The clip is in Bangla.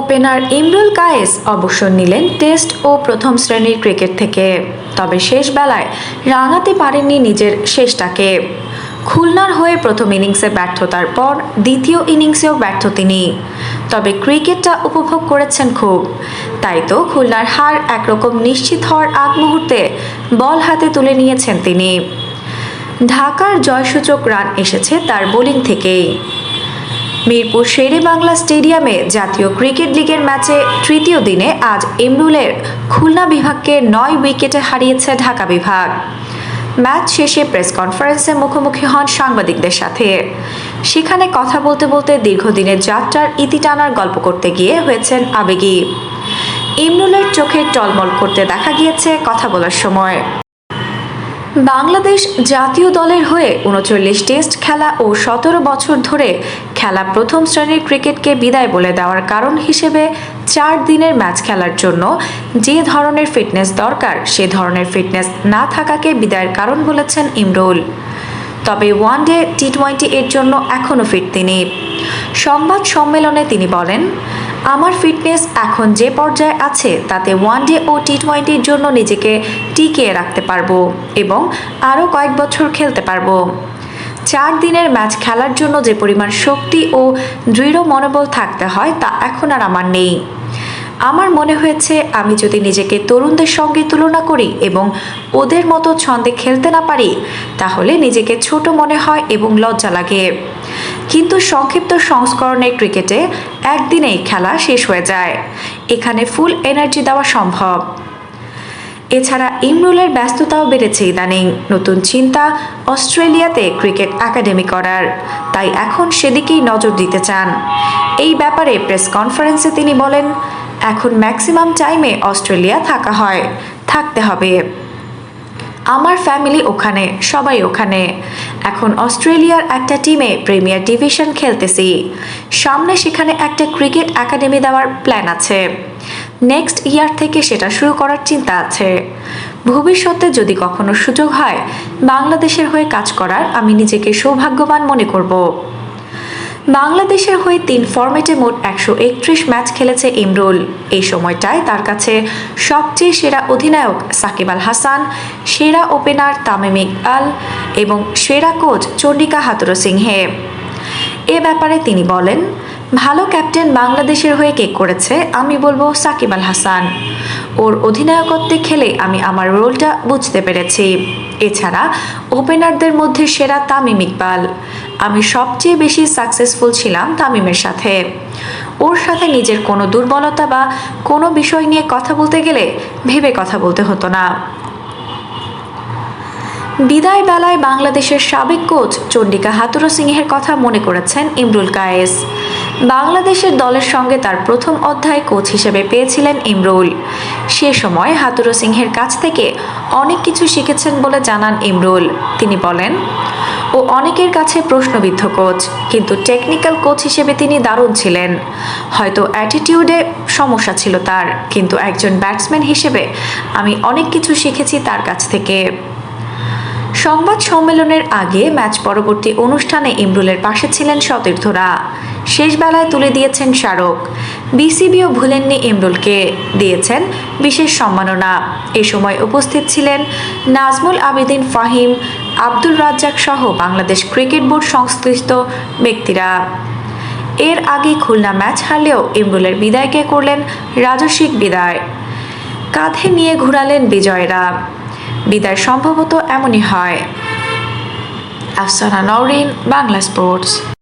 ওপেনার ইমরুল কায়েস অবসর নিলেন টেস্ট ও প্রথম শ্রেণির ক্রিকেট থেকে। তবে শেষ বেলায় রাঙাতে পারেননি নিজের শেষটাকে। খুলনার হয়ে প্রথম ইনিংসে ব্যর্থতার পর দ্বিতীয় ইনিংসেও ব্যর্থ তিনি। তবে ক্রিকেটটা উপভোগ করেছেন খুব। তাই তো খুলনার হার একরকম নিশ্চিত হওয়ার আগ মুহূর্তে বল হাতে তুলে নিয়েছেন তিনি। ঢাকার জয়সূচক রান এসেছে তার বোলিং থেকেই। মিরপুর শেরে বাংলা স্টেডিয়ামে জাতীয় ক্রিকেট লিগের ম্যাচে তৃতীয় দিনে আজ ইমরুলের খুলনা বিভাগকে নয় উইকেটে হারিয়েছে ঢাকা বিভাগ। ম্যাচ শেষে প্রেস কনফারেন্সে মুখোমুখি হন সাংবাদিকদের সাথে। সেখানে কথা বলতে বলতে দীর্ঘদিনের যাত্রার ইতি টানার গল্প করতে গিয়ে হয়েছেন আবেগী। ইমরুলের চোখে টলমল করতে দেখা গিয়েছে কথা বলার সময়। বাংলাদেশ জাতীয় দলের হয়ে উনচল্লিশ টেস্ট খেলা ও সতেরো বছর ধরে খেলা প্রথম শ্রেণির ক্রিকেটকে বিদায় বলে দেওয়ার কারণ হিসেবে চার দিনের ম্যাচ খেলার জন্য যে ধরনের ফিটনেস দরকার, সে ধরনের ফিটনেস না থাকাকে বিদায়ের কারণ বলেছেন ইমরুল। তবে ওয়ান ডে টি টোয়েন্টি এর জন্য এখনও ফিট তিনি সংবাদ সম্মেলনে তিনি বলেন আমার ফিটনেস এখন যে পর্যায়ে আছে, তাতে ওয়ান ডে ও টি টোয়েন্টির জন্য নিজেকে টিকিয়ে রাখতে পারব এবং আরও কয়েক বছর খেলতে পারব। চার দিনের ম্যাচ খেলার জন্য যে পরিমাণ শক্তি ও দৃঢ় মনোবল থাকতে হয়, তা এখন আর আমার নেই। আমার মনে হয়েছে আমি যদি নিজেকে তরুণদের সঙ্গে তুলনা করি এবং ওদের মতো ছন্দে খেলতে না পারি, তাহলে নিজেকে ছোট মনে হয় এবং লজ্জা লাগে। কিন্তু সংক্ষিপ্ত সংস্করণের ক্রিকেটে একদিনেই খেলা শেষ হয়ে যায়। এখানে ফুল এনার্জি দেওয়া সম্ভব। এছাড়া ইমরুলের ব্যস্ততাও বেড়েছে ইদানিং। নতুন চিন্তা অস্ট্রেলিয়াতে ক্রিকেট একাডেমি করার। তাই এখন সেদিকেই নজর দিতে চান। এই ব্যাপারে প্রেস কনফারেন্সে তিনি বলেন, এখন ম্যাক্সিমাম টাইমে অস্ট্রেলিয়া থাকা হয়, থাকতে হবে। আমার ফ্যামিলি ওখানে, সবাই ওখানে। এখন অস্ট্রেলিয়ার একটা টিমে প্রিমিয়ার ডিভিশন খেলতেছি। সামনে সেখানে একটা ক্রিকেট একাডেমি দেওয়ার প্ল্যান আছে। নেক্সট ইয়ার থেকে সেটা শুরু করার চিন্তা আছে। ভবিষ্যতে যদি কখনো সুযোগ হয়, বাংলাদেশের হয়ে কাজ করার আমি নিজেকে সৌভাগ্যবান মনে করব। বাংলাদেশের হয়ে তিন ফর্মেটে মোট একশো একত্রিশ ম্যাচ খেলেছে ইমরুল। এই সময়টায় তার কাছে সবচেয়ে সেরা অধিনায়ক সাকিব আল হাসান, সেরা ওপেনার তামিম ইকবাল এবং সেরা কোচ চন্ডিকা হাতুরো সিংহে। এ ব্যাপারে তিনি বলেন ভালো ক্যাপ্টেন বাংলাদেশের হয়ে কেক করেছে, আমি বলব সাকিব আল হাসান। ওর অধিনায়কত্বে খেলে আমি আমার রোলটা বুঝতে পেরেছি। এছাড়া ওপেনারদের মধ্যে সেরা তামিম ইকবাল। আমি সবচেয়ে বেশি সাকসেসফুল ছিলাম তামিমের সাথে। ওর সাথে নিজের কোনো দুর্বলতা বা কোনো বিষয় নিয়ে কথা বলতে গেলে ভেবে কথা বলতে হতো না। বিদায় বেলায় বাংলাদেশের সাবেক কোচ চন্ডিকা হাতুরো সিংহের কথা মনে করেছেন ইমরুল কায়েস। বাংলাদেশের দলের সঙ্গে তার প্রথম অধ্যায় কোচ হিসেবে পেয়েছিলেন ইমরুল। সে সময় হাতুরো সিংহের কাছ থেকে অনেক কিছু শিখেছেন বলে জানান ইমরুল। তিনি বলেন, ও অনেকের কাছে প্রশ্নবিদ্ধ কোচ, কিন্তু টেকনিক্যাল কোচ হিসেবে তিনি দারুণ ছিলেন। হয়তো অ্যাটিটিউডে সমস্যা ছিল তার, কিন্তু একজন ব্যাটসম্যান হিসেবে আমি অনেক কিছু শিখেছি তার কাছ থেকে। সংবাদ সম্মেলনের আগে ম্যাচ পরবর্তী অনুষ্ঠানে ইমরুলের পাশে ছিলেন সতীর্থরা। শেষ বেলায় তুলে দিয়েছেন স্মারক। বিসিবিও ভুলেননি ইমরুলকে, দিয়েছেন বিশেষ সম্মাননা। এ সময় উপস্থিত ছিলেন নাজমুল আবেদিন ফাহিম আব্দুল রাজ্জাক সহ বাংলাদেশ ক্রিকেট বোর্ড সংশ্লিষ্ট ব্যক্তিরা। এর আগে খুলনা ম্যাচ হারলেও ইমরুলের বিদায়কে করলেন রাজস্বিক বিদায়। কাঁধে নিয়ে ঘুরালেন বিজয়রা। বিদায় সম্ভবত এমনই হয়। আফসানা নওরিন বাংলা স্পোর্টস।